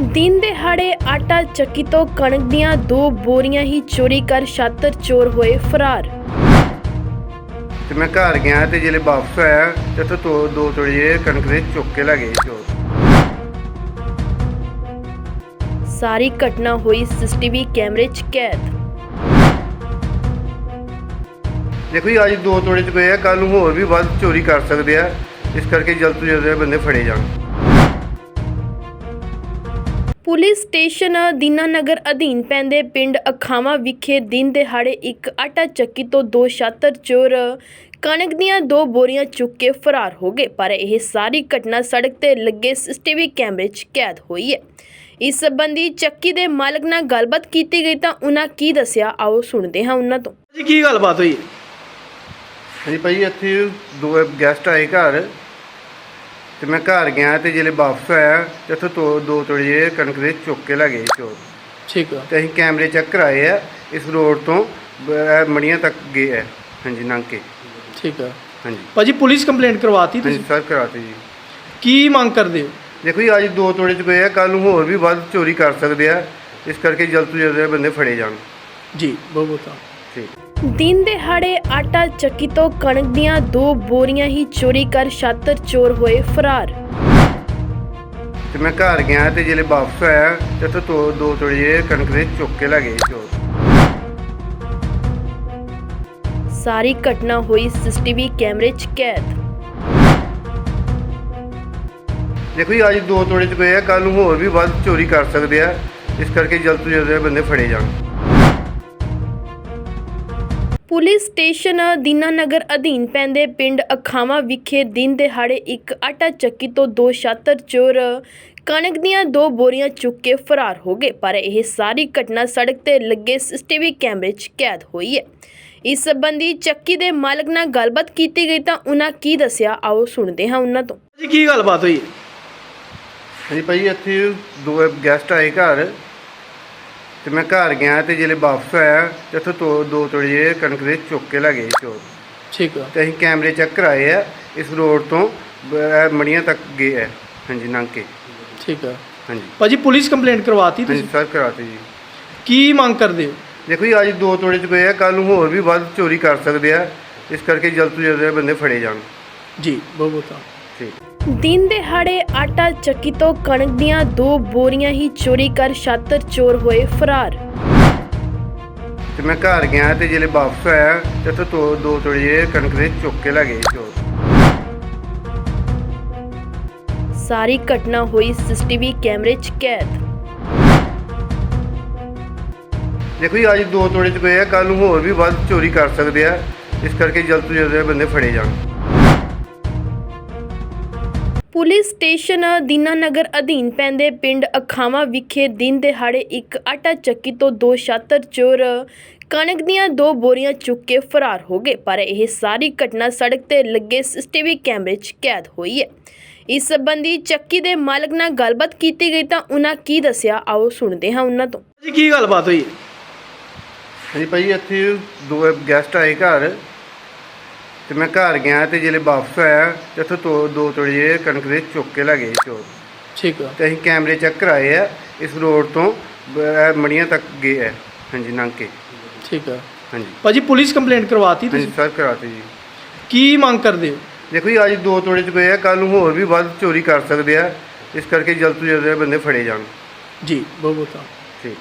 ਦਿਨ ਦਿਹਾੜੇ ਆਟਾ ਚੱਕੀ ਤੋਂ ਕਣਕ ਦੀਆਂ ਦੋ ਬੋਰੀਆਂ ਹੀ ਚੋਰੀ ਕਰ ਛਾਤਰ ਚੋਰ ਹੋਏ ਫਰਾਰ। ਤੇ ਮੈਂ ਘਰ ਗਿਆ ਤੇ ਜਿਹੜੇ ਵਾਪਸ ਆਇਆ ਤੇ ਉੱਥੇ ਦੋ ਦੋ ਤੋੜੇ ਕਣਕ ਦੇ ਚੁੱਕ ਕੇ ਲੈ ਗਏ ਚੋਰ। ਸਾਰੀ ਘਟਨਾ ਹੋਈ ਸੀਸੀਟੀਵੀ ਕੈਮਰੇ 'ਚ ਕੈਦ। ਦੇਖੋ ਜੀ ਅੱਜ ਦੋ ਤੋੜੇ ਚੁੱਕੇ ਆ ਕੱਲ ਨੂੰ ਹੋਰ ਵੀ ਵੱਧ ਚੋਰੀ ਕਰ ਸਕਦੇ ਆ। ਇਸ ਕਰਕੇ ਜਲਦ ਤੋਂ ਜਲਦ ਇਹ ਬੰਦੇ ਫੜੇ ਜਾਣ। ਪੁਲਿਸ ਸਟੇਸ਼ਨ ਦੀਨਾਨਗਰ ਅਧੀਨ ਪੈਂਦੇ ਪਿੰਡ ਅਖਾਵਾਂ ਵਿਖੇ ਦਿਨ ਦਿਹਾੜੇ ਇੱਕ ਆਟਾ ਚੱਕੀ ਤੋਂ ਦੋ ਛਾਤਰ ਚੋਰ ਕਣਕ ਦੀਆਂ ਦੋ ਬੋਰੀਆਂ ਚੁੱਕ ਕੇ ਫਰਾਰ ਹੋ ਗਏ ਪਰ ਇਹ ਸਾਰੀ ਘਟਨਾ ਸੜਕ ਤੇ ਲੱਗੇ ਸੀਸੀਟੀਵੀ ਕੈਮਰੇ 'ਚ ਕੈਦ ਹੋਈ ਹੈ। ਇਸ ਸੰਬੰਧੀ ਚੱਕੀ ਦੇ ਮਾਲਕ ਨਾਲ ਗੱਲਬਾਤ ਕੀਤੀ ਗਈ ਤਾਂ ਉਹਨਾਂ ਕੀ ਦੱਸਿਆ ਆਓ ਸੁਣਦੇ ਹਾਂ ਉਹਨਾਂ ਤੋਂ। ਜੀ ਕੀ ਗੱਲਬਾਤ ਹੋਈ? ਹਾਂਜੀ ਭਾਈ ਇੱਥੇ ਦੋ ਗੈਸਟ ਆਏ ਘਰ। ਤੇ ਮੈਂ ਘਰ ਗਿਆ ਤੇ ਜਿਹੜੇ ਵਾਪਸ ਆਇਆ ਤੇ ਉੱਥੇ ਦੋ ਦੋ ਤੋੜੇ ਕਣਕ ਦੇ ਚੁੱਕ ਕੇ ਲੈ ਗਏ ਚੋਰ ਠੀਕ ਆ। ਤੇ ਅਸੀਂ ਕੈਮਰੇ ਚੈੱਕ ਕਰਾਏ ਆ ਇਸ ਰੋਡ ਤੋਂ ਬ- ਮੜੀਆਂ ਤੱਕ ਗਏ ਆ। ਹਾਂਜੀ ਲੰਘ ਕੇ। ਠੀਕ ਆ। ਹਾਂਜੀ। ਭਾਜੀ ਪੁਲਿਸ ਕੰਪਲੇਂਟ ਕਰਵਾਤੀ ਹਾਂਜੀ ਤੁਸੀਂ ਸਰ ਕਰਾਤੇ ਜੀ। ਕੀ ਮੰਗ ਕਰਦੇ ਹੋ? ਦੇਖੋ ਜੀ ਅੱਜ ਦੋ ਤੋੜੇ ਚੁੱਕੇ ਆ ਕੱਲ ਨੂੰ ਹੋਰ ਵੀ ਵੱਧ ਚੋਰੀ ਕਰ ਸਕਦੇ ਆ। ਇਸ ਕਰਕੇ ਜਲਦ ਤੋਂ ਜਲਦ ਇਹ ਬੰਦੇ ਫੜੇ ਜਾਣ। ਜੀ ਬਹੁਤ ਬਹੁਤ ਧੰਨਵਾਦ। ਠੀਕ। ਦਿਨ ਦਿਹਾੜੇ ਆਟਾ ਚੱਕੀ ਤੋਂ ਕਣਕ ਦੀਆਂ ਦੋ ਬੋਰੀਆਂ ਹੀ ਚੋਰੀ ਕਰ ਛਾਤਰ ਚੋਰ ਹੋਏ ਫਰਾਰ। ਤੇ ਮੈਂ ਘਰ ਗਿਆ ਤੇ ਜਿਹੜੇ ਵਾਪਸ ਆਇਆ ਤੇ ਉੱਥੇ ਦੋ ਦੋ ਤੋੜੇ ਕਣਕ ਦੇ ਚੁੱਕ ਕੇ ਲੈ ਗਏ ਚੋਰ। ਸਾਰੀ ਘਟਨਾ ਹੋਈ ਸੀਸੀਟੀਵੀ ਕੈਮਰੇ 'ਚ ਕੈਦ। ਦੇਖੋ ਜੀ ਅੱਜ ਦੋ ਤੋੜੇ ਚੁੱਕੇ ਆ ਕੱਲ ਨੂੰ ਹੋਰ ਵੀ ਵੱਧ ਚੋਰੀ ਕਰ ਸਕਦੇ ਆ। ਇਸ ਕਰਕੇ ਜਲਦ ਤੋਂ ਜਲਦ ਇਹ ਬੰਦੇ ਫੜੇ ਜਾਣ। ਪੁਲਿਸ ਸਟੇਸ਼ਨ ਦੀਨਾਨਗਰ ਅਧੀਨ ਪੈਂਦੇ ਪਿੰਡ ਅਖਾਵਾਂ ਵਿਖੇ ਦਿਨ ਦਿਹਾੜੇ ਇੱਕ ਆਟਾ ਚੱਕੀ ਤੋਂ ਦੋ ਛਾਤਰ ਚੋਰ ਕਣਕ ਦੀਆਂ ਦੋ ਬੋਰੀਆਂ ਚੁੱਕ ਕੇ ਫਰਾਰ ਹੋ ਗਏ ਪਰ ਇਹ ਸਾਰੀ ਘਟਨਾ ਸੜਕ ਤੇ ਲੱਗੇ ਸੀਸੀਟੀਵੀ ਕੈਮਰੇ 'ਚ ਕੈਦ ਹੋਈ ਹੈ। ਇਸ ਸੰਬੰਧੀ ਚੱਕੀ ਦੇ ਮਾਲਕ ਨਾਲ ਗੱਲਬਾਤ ਕੀਤੀ ਗਈ ਤਾਂ ਉਹਨਾਂ ਕੀ ਦੱਸਿਆ ਆਓ ਸੁਣਦੇ ਹਾਂ ਉਹਨਾਂ ਤੋਂ। ਜੀ ਕੀ ਗੱਲਬਾਤ ਹੋਈ? ਹਾਂਜੀ ਭਾਈ ਇੱਥੇ ਦੋ ਗੈਸਟ ਆਏ ਘਰ। ਤੇ ਮੈਂ ਘਰ ਗਿਆ ਤੇ ਜਿਹੜੇ ਵਾਪਸ ਆਇਆ ਤੇ ਉੱਥੇ ਦੋ ਦੋ ਤੋੜੇ ਕਣਕ ਦੇ ਚੁੱਕ ਕੇ ਲੈ ਗਏ ਚੋਰ। ਠੀਕ ਆ। ਤੇ ਅਸੀਂ ਕੈਮਰੇ ਚੈੱਕ ਕਰਾਏ ਆ ਇਸ ਰੋਡ ਤੋਂ ਬ- ਮੜੀਆਂ ਤੱਕ ਗਏ ਆ। ਹਾਂਜੀ ਲੰਘ ਕੇ। ਠੀਕ ਆ। ਹਾਂਜੀ। ਭਾਜੀ ਪੁਲਿਸ ਕੰਪਲੇਂਟ ਕਰਵਾਤੀ ਹਾਂਜੀ ਤੁਸੀਂ ਸਰ ਕਰਾਤੇ ਜੀ। ਕੀ ਮੰਗ ਕਰਦੇ ਹੋ? ਦੇਖੋ ਜੀ ਅੱਜ ਦੋ ਤੋੜੇ ਚੁੱਕੇ ਆ ਕੱਲ ਨੂੰ ਹੋਰ ਵੀ ਵੱਧ ਚੋਰੀ ਕਰ ਸਕਦੇ ਆ। ਇਸ ਕਰਕੇ ਜਲਦ ਤੋਂ ਜਲਦ ਇਹ ਬੰਦੇ ਫੜੇ ਜਾਣ। ਜੀ ਬਹੁਤ ਬਹੁਤ ਧੰਨਵਾਦ। ਠੀਕ। ਦਿਨ ਦਿਹਾੜੇ ਆਟਾ ਚੱਕੀ ਤੋਂ ਕਣਕ ਦੀਆਂ ਦੋ ਬੋਰੀਆਂ ਹੀ ਚੋਰੀ ਕਰ ਛਾਤਰ ਚੋਰ ਹੋਏ ਫਰਾਰ। ਤੇ ਮੈਂ ਘਰ ਗਿਆ ਤੇ ਜਿਹੜੇ ਵਾਪਸ ਆਇਆ ਤੇ ਉੱਥੇ ਦੋ ਦੋ ਤੋੜੇ ਕਣਕ ਦੇ ਚੁੱਕ ਕੇ ਲੈ ਗਏ ਚੋਰ। ਸਾਰੀ ਘਟਨਾ ਹੋਈ ਸੀਸੀਟੀਵੀ ਕੈਮਰੇ 'ਚ ਕੈਦ। ਦੇਖੋ ਜੀ ਅੱਜ ਦੋ ਤੋੜੇ ਚੁੱਕੇ ਆ ਕੱਲ ਨੂੰ ਹੋਰ ਵੀ ਵੱਧ ਚੋਰੀ ਕਰ ਸਕਦੇ ਆ। ਇਸ ਕਰਕੇ ਜਲਦ ਤੋਂ ਜਲਦ ਇਹ ਬੰਦੇ ਫੜੇ ਜਾਣ। ਪੁਲਿਸ ਸਟੇਸ਼ਨ ਦੀਨਾਨਗਰ ਅਧੀਨ ਪੈਂਦੇ ਪਿੰਡ ਅਖਾਵਾਂ ਵਿਖੇ ਦਿਨ ਦਿਹਾੜੇ ਇੱਕ ਆਟਾ ਚੱਕੀ ਤੋਂ ਦੋ ਛਾਤਰ ਚੋਰ ਕਣਕ ਦੀਆਂ ਦੋ ਬੋਰੀਆਂ ਚੁੱਕ ਕੇ ਫਰਾਰ ਹੋ ਗਏ ਪਰ ਇਹ ਸਾਰੀ ਘਟਨਾ ਸੜਕ ਤੇ ਲੱਗੇ ਸੀਸੀਟੀਵੀ ਕੈਮਰੇ 'ਚ ਕੈਦ ਹੋਈ ਹੈ। ਇਸ ਸੰਬੰਧੀ ਚੱਕੀ ਦੇ ਮਾਲਕ ਨਾਲ ਗੱਲਬਾਤ ਕੀਤੀ ਗਈ ਤਾਂ ਉਹਨਾਂ ਕੀ ਦੱਸਿਆ ਆਓ ਸੁਣਦੇ ਹਾਂ ਉਹਨਾਂ ਤੋਂ। ਜੀ ਕੀ ਗੱਲਬਾਤ ਹੋਈ? ਹਾਂਜੀ ਭਾਈ ਇੱਥੇ ਦੋ ਗੈਸਟ ਆਏ ਘਰ। ਤੇ ਮੈਂ ਘਰ ਗਿਆ ਤੇ ਜਿਹੜੇ ਵਾਪਸ ਆਇਆ ਤੇ ਉੱਥੇ ਦੋ ਦੋ ਤੋੜੇ ਕਣਕ ਦੇ ਚੁੱਕ ਕੇ ਲੈ ਗਏ ਚੋਰ। ਠੀਕ ਆ। ਤੇ ਅਸੀਂ ਕੈਮਰੇ ਚੈੱਕ ਕਰਾਏ ਆ ਇਸ ਰੋਡ ਤੋਂ ਬ- ਮੜੀਆਂ ਤੱਕ ਗਏ ਆ। ਹਾਂਜੀ ਲੰਘ ਕੇ। ਠੀਕ ਆ। ਹਾਂਜੀ। ਭਾਜੀ ਪੁਲਿਸ ਕੰਪਲੇਂਟ ਕਰਵਾਤੀ ਹਾਂਜੀ ਤੁਸੀਂ? ਸਰ ਕਰਾਤੇ ਜੀ। ਕੀ ਮੰਗ ਕਰਦੇ ਹੋ? ਦੇਖੋ ਜੀ ਅੱਜ ਦੋ ਤੋੜੇ ਚੁੱਕੇ ਆ ਕੱਲ ਨੂੰ ਹੋਰ ਵੀ ਵੱਧ ਚੋਰੀ ਕਰ ਸਕਦੇ ਆ। ਇਸ ਕਰਕੇ ਜਲਦ ਤੋਂ ਜਲਦ ਇਹ ਬੰਦੇ ਫੜੇ ਜਾਣ। ਜੀ ਬਹੁਤ ਬਹੁਤ ਧੰਨਵਾਦ।